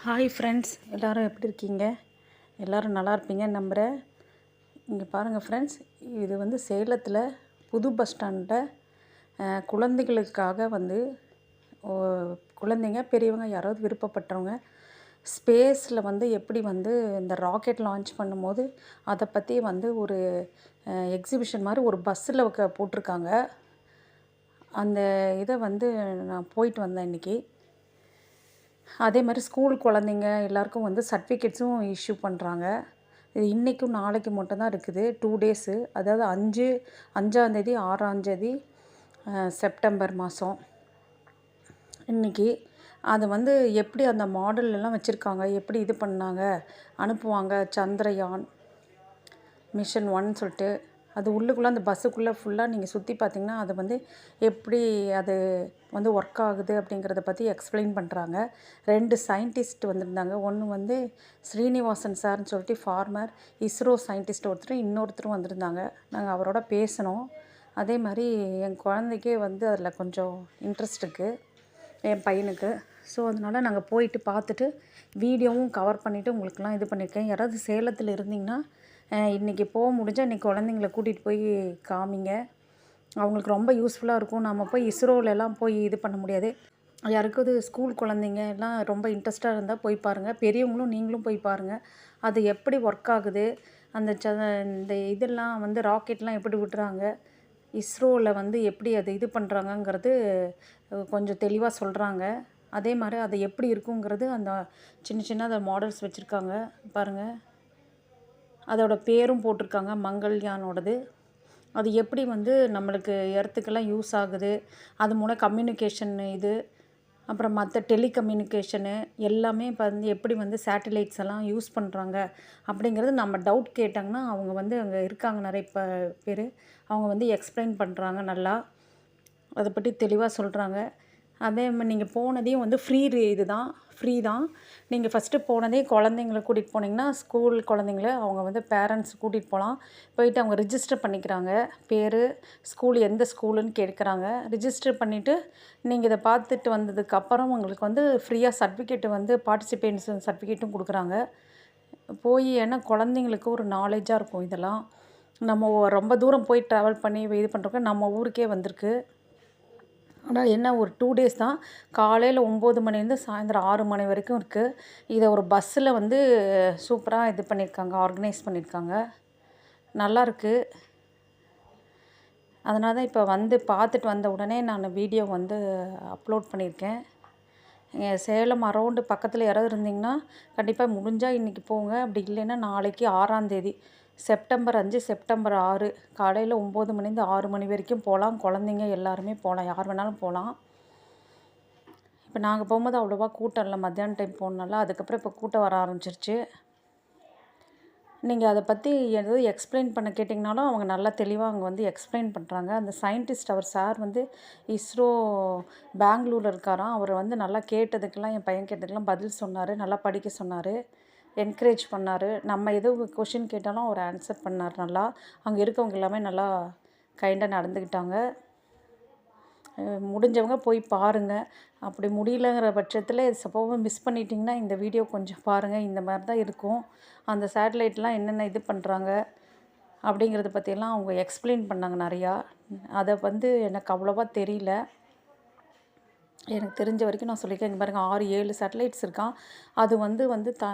Hi friends எல்லோரும் எப்படி இருக்கீங்க? எல்லோரும் நல்லா இருப்பீங்க நம்புகிறேன். இங்கே பாருங்கள் ஃப்ரெண்ட்ஸ் இது வந்து சேலத்தில் புது பஸ் ஸ்டாண்டில் குழந்தைகளுக்காக வந்து ஓ, குழந்தைங்க பெரியவங்க யாராவது விருப்பப்பட்டவங்க ஸ்பேஸில் வந்து எப்படி வந்து இந்த ராக்கெட் லான்ச் பண்ணும்போது அதை பற்றி வந்து ஒரு எக்ஸிபிஷன் மாதிரி ஒரு பஸ்ஸில் போட்டிருக்காங்க. அந்த இதை வந்து நான் போயிட்டு வந்தேன் இன்றைக்கி அதே மாதிரி ஸ்கூல் குழந்தைங்க எல்லாருக்கும் வந்து சர்டிஃபிகேட்ஸும் இஷ்யூ பண்ணுறாங்க இது இன்றைக்கும் நாளைக்கு மட்டும்தான் இருக்குது. டூ டேஸு அதாவது அஞ்சு அஞ்சாந்தேதி ஆறாந்தேதி செப்டம்பர் மாதம் இன்றைக்கி அது வந்து எப்படி அந்த மாடலெல்லாம் வச்சுருக்காங்க? எப்படி இது பண்ணாங்க? அனுப்புவாங்க? சந்திரயான் மிஷன் ஒன் சொல்லிட்டு. அது உள்ளுக்குள்ளே அந்த பஸ்ஸுக்குள்ளே ஃபுல்லாக நீங்கள் சுற்றி பார்த்தீங்கன்னா அது வந்து எப்படி அது வந்து ஒர்க் ஆகுது அப்படிங்கிறத பற்றி எக்ஸ்பிளைன் பண்ணுறாங்க ரெண்டு சயின்டிஸ்ட் வந்திருந்தாங்க. ஒன்று வந்து ஸ்ரீனிவாசன் சார்னு சொல்லிட்டு ஃபார்மர் இஸ்ரோ சயின்டிஸ்ட் ஒருத்தர் இன்னொருத்தரும் வந்திருந்தாங்க. நாங்கள் அவரோட பேசினோம். அதே மாதிரி என் குழந்தைக்கே வந்து அதில் கொஞ்சம் இன்ட்ரெஸ்ட் இருக்குது என் பையனுக்கு. ஸோ அதனால் நாங்கள் போயிட்டு பார்த்துட்டு வீடியோவும் கவர் பண்ணிவிட்டு உங்களுக்குலாம் இது பண்ணியிருக்கேன் யாராவது சேலத்தில் இருந்தீங்கன்னா இன்றைக்கி இன்னைக்கு போக முடிஞ்சால் இன்றைக்கி குழந்தைங்கள கூட்டிகிட்டு போய் காமிங்க. அவங்களுக்கு ரொம்ப யூஸ்ஃபுல்லாக இருக்கும். நம்ம போய் இஸ்ரோவிலலாம் போய் இது பண்ண முடியாது. யாருக்காவது ஸ்கூல் குழந்தைங்க எல்லாம் ரொம்ப இன்ட்ரெஸ்ட்டாக இருந்தால் போய் பாருங்கள் பெரியவங்களும் நீங்களும் போய் பாருங்கள் அது எப்படி ஒர்க் ஆகுது? அந்த ச இந்த இதெல்லாம் வந்து ராக்கெட்லாம் எப்படி விடுறாங்க? இஸ்ரோவில் வந்து எப்படி அதை இது பண்ணுறாங்கங்கிறது கொஞ்சம் தெளிவாக சொல்கிறாங்க அதே மாதிரி அது எப்படி இருக்குங்கிறது அந்த சின்ன சின்ன அந்த மாடல்ஸ் வச்சுருக்காங்க. பாருங்கள் அதோடய பேரும் போட்டிருக்காங்க மங்கள்யானோடது. அது எப்படி வந்து நம்மளுக்கு எர்த்துக்கெல்லாம் யூஸ் ஆகுது அது மூலம் கம்யூனிகேஷன் இது அப்புறம் மற்ற டெலிகம்யூனிகேஷனு எல்லாமே இப்போ வந்து எப்படி வந்து சேட்டலைட்ஸ் எல்லாம் யூஸ் பண்ணுறாங்க அப்படிங்கிறது நம்ம டவுட் கேட்டாங்கன்னா அவங்க வந்து அங்கே இருக்காங்க நிறைய ப பேர். அவங்க வந்து எக்ஸ்பிளைன் பண்ணுறாங்க நல்லா. அதை பற்றி தெளிவாக சொல்கிறாங்க அதே மாதிரி நீங்கள் போனதையும் வந்து ஃப்ரீ இது தான். ஃப்ரீ தான். நீங்கள் ஃபஸ்ட்டு போனதே குழந்தைங்கள கூட்டிகிட்டு போனீங்கன்னா ஸ்கூல் குழந்தைங்கள அவங்க வந்து பேரண்ட்ஸ் கூட்டிகிட்டு போகலாம். போயிட்டு அவங்க ரிஜிஸ்டர் பண்ணிக்கிறாங்க. பேர் ஸ்கூல் எந்த ஸ்கூலுன்னு கேட்குறாங்க. ரிஜிஸ்டர் பண்ணிவிட்டு நீங்கள் இதை பார்த்துட்டு வந்ததுக்கப்புறம் உங்களுக்கு வந்து ஃப்ரீயாக சர்டிஃபிகேட் வந்து பார்ட்டிசிபேன்ஸ் சர்டிஃபிகேட்டும் கொடுக்குறாங்க. போய் ஏன்னா குழந்தைங்களுக்கு ஒரு நாலேஜாக இருக்கும் இதெல்லாம். நம்ம ரொம்ப தூரம் போய் ட்ராவல் பண்ணி இது பண்ணுறோக்க நம்ம ஊருக்கே வந்திருக்கு. ஆனால் என்ன ஒரு டூ டேஸ் தான். காலையில் ஒம்பது மணிலேருந்து சாயந்தரம் ஆறு மணி வரைக்கும் இருக்குது இதை ஒரு பஸ்ஸில் வந்து சூப்பராக இது பண்ணியிருக்காங்க ஆர்கனைஸ் பண்ணியிருக்காங்க. நல்லாயிருக்கு அதனால தான் இப்போ வந்து பார்த்துட்டு வந்த உடனே நான் வீடியோ வந்து அப்லோட் பண்ணியிருக்கேன். இங்க சேலம் அரௌண்டு பக்கத்தில் யாராவது இருந்தீங்கன்னா கண்டிப்பாக முடிஞ்சால் இன்றைக்கி போங்க. அப்படி இல்லைன்னா நாளைக்கு ஆறாந்தேதி செப்டம்பர் அஞ்சு செப்டம்பர் ஆறு. காலையில் ஒம்பது மணிந்து ஆறு மணி வரைக்கும் போகலாம் குழந்தைங்க எல்லாருமே போகலாம் யார் வேணாலும் போகலாம் இப்போ நாங்கள் போகும்போது அவ்வளோவா கூட்டம் இல்லை. மத்தியான டைம் போனனால அதுக்கப்புறம் இப்போ கூட்டம் வர ஆரம்பிச்சிருச்சு. நீங்கள் அதை பற்றி எதாவது எக்ஸ்பிளைன் பண்ண கேட்டிங்கனாலும் அவங்க நல்லா தெளிவாக அவங்க வந்து எக்ஸ்பிளைன் பண்ணுறாங்க அந்த சயின்டிஸ்ட் அவர் சார் வந்து இஸ்ரோ பெங்களூரில் இருக்காராம். அவர் வந்து நல்லா கேட்டதுக்கெல்லாம் என் பையன் கேட்டதுக்கெல்லாம் பதில் சொன்னார். நல்லா படிக்க சொன்னார். என்கரேஜ் பண்ணார். நம்ம எது கொஷின் கேட்டாலும் அவர் ஆன்சர் பண்ணார் நல்லா. அங்கே இருக்கவங்க எல்லாமே நல்லா கைண்டாக நடந்துக்கிட்டாங்க. முடிஞ்சவங்க போய் பாருங்கள் அப்படி முடியலங்கிற பட்சத்தில் சப்போஸ் மிஸ் பண்ணிட்டிங்கன்னா இந்த வீடியோ கொஞ்சம் பாருங்கள் இந்த மாதிரி தான் இருக்கும். அந்த சேட்டலைட்லாம் என்னென்ன இது பண்ணுறாங்க அப்படிங்கிறத பற்றியெல்லாம் அவங்க எக்ஸ்பிளைன் பண்ணாங்க நிறையா. அதை வந்து எனக்கு அவ்வளோவா தெரியல. எனக்கு தெரிஞ்ச வரைக்கும் நான் சொல்லியிருக்கேன். இங்கே பாருங்கள் ஆறு ஏழு சேட்டலைட்ஸ் இருக்கான். அது வந்து வந்து த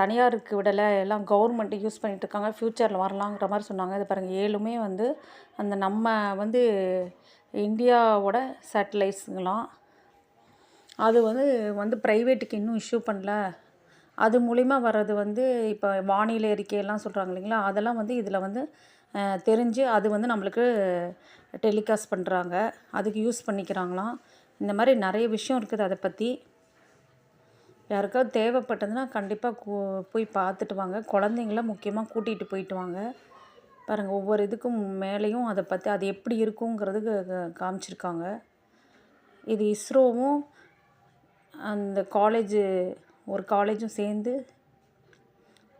தனியாருக்கு விடலை. எல்லாம் கவர்மெண்ட்டு யூஸ் பண்ணிகிட்டு இருக்காங்க ஃப்யூச்சரில் வரலாங்கிற மாதிரி சொன்னாங்க. இது பாருங்கள் ஏழுமே வந்து அந்த நம்ம வந்து இந்தியாவோட சேட்டலைட்ஸுங்களாம் அது வந்து வந்து ப்ரைவேட்டுக்கு இன்னும் இஷ்யூ பண்ணல. அது மூலிமா வர்றது வந்து இப்போ வானிலை அறிக்கையெல்லாம் சொல்கிறாங்க இல்லைங்களா? அதெல்லாம் வந்து இதில் வந்து தெரிஞ்சு அது வந்து நம்மளுக்கு டெலிகாஸ்ட் பண்ணுறாங்க அதுக்கு யூஸ் பண்ணிக்கிறாங்களாம். இந்த மாதிரி நிறைய விஷயம் இருக்குது. அதை பற்றி யாருக்காவது தேவைப்பட்டதுன்னா கண்டிப்பாக கூ போய் பார்த்துட்டு வாங்க. குழந்தைங்கள முக்கியமாக கூட்டிகிட்டு போயிட்டு வாங்க. பாருங்கள் ஒவ்வொரு இதுக்கும் மேலேயும் அதை பற்றி அது எப்படி இருக்குங்கிறது க- காமிச்சிருக்காங்க. இது இஸ்ரோவும் அந்த காலேஜு ஒரு காலேஜும் சேர்ந்து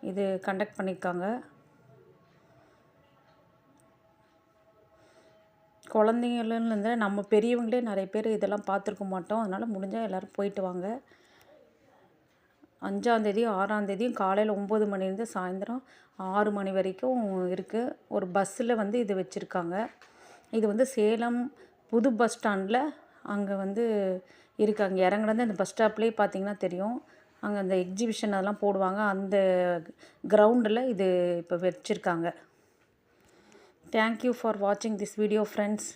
இது கண்டக்ட் பண்ணியிருக்காங்க. குழந்தைங்கள்லேருந்து நம்ம பெரியவங்களே நிறைய பேர் இதெல்லாம் பார்த்துருக்க மாட்டோம். அதனால் முடிஞ்சால் எல்லோரும் போயிட்டு வாங்க. அஞ்சாந்தேதியும் ஆறாந்தேதியும் காலையில் ஒம்பது மணிலேருந்து சாயந்தரம் ஆறு மணி வரைக்கும் இருக்குது ஒரு பஸ்ஸில் வந்து இது வச்சுருக்காங்க. இது வந்து சேலம் புது பஸ் ஸ்டாண்டில் அங்கே வந்து இருக்குது அங்கே இறங்குனது அந்த பஸ் ஸ்டாப்லேயே பார்த்தீங்கன்னா தெரியும். அங்கே அந்த எக்ஸிபிஷன் அதெல்லாம் போடுவாங்க. அந்த கிரவுண்டில் இது இப்போ வச்சுருக்காங்க. தேங்க்யூ ஃபார் வாட்சிங் திஸ் வீடியோ ஃப்ரெண்ட்ஸ்